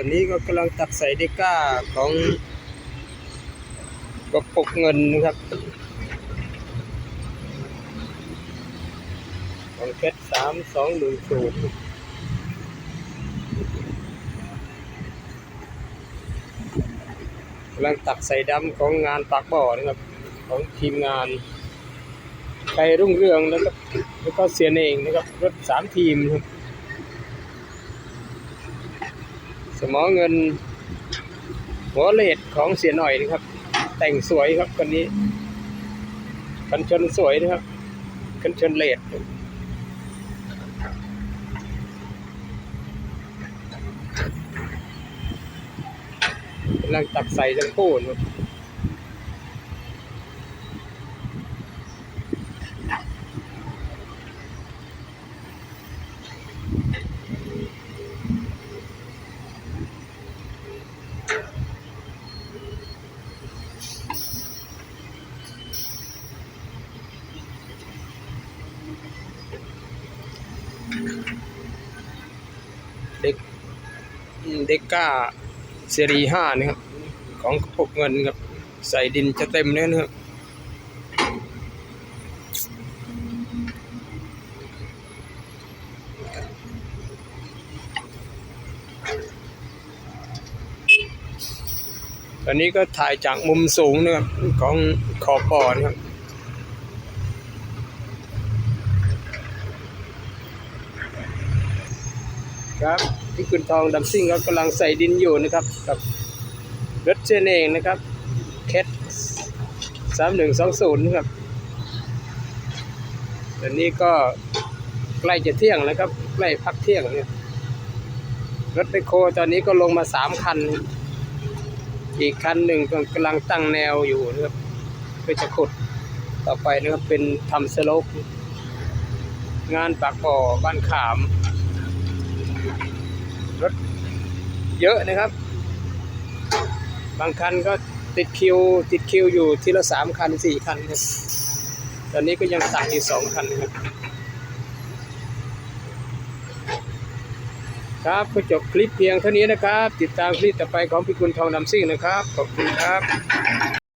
อนนี้ก็กำลังตักใส่เดก้าของกระปุกเงินนะครับ ของเพชรสามสองหนึ่งศูนย์กำลังตักใส่ดำของงานปากบ่อนะครับ ของทีมงานไปรุ่งเรืองแล้วก็แล้วก็เสียนเองนะครับ รถสามทีมครับ สมอเงินหัวเลดของเสียหน่อยนะครับ แต่งสวยครับคนนี้กันชนสวยนะครับกันชนเลดกำลังตักใส่ทั้งคู่นะครับ เด็กเด็กก้าเซรีห้านะครับของกระปุกเงินครับใส่ดินจะเต็มเลยนะครับตอนนี้ก็ถ่ายจากมุมสูงนะครับของขอบบ่อนะครับ ครับที่คุณทองดำซิ่งก็กำลังใส่ดินอยู่นะครับกับรถเชนเองนะครับเคสสามหนึ่งสองศูนย์ครับตอนนี้ก็ใกล้จะเที่ยงแล้วครับใกล้พักเที่ยงเนี่ยรถไปโคตอนนี้ก็ลงมาสามคัน อีกคันหนึ่งก็กำลังตั้งแนวอยู่นะครับเพื่อจะขุดต่อไปนะครับเป็นทำสโลปงานปากบ่อบ้านขาม รถเยอะนะครับ บางคันก็ติดคิวติดคิวอยู่ทีละสามคันสี่คันครับตอนนี้ก็ยังตักอยู่สองคันครับ ครับก็จบคลิปเพียงเท่านี้นะครับ ติดตามคลิปต่อไปของพี่กุลทองดำซิ่งนะครับ ขอบคุณครับ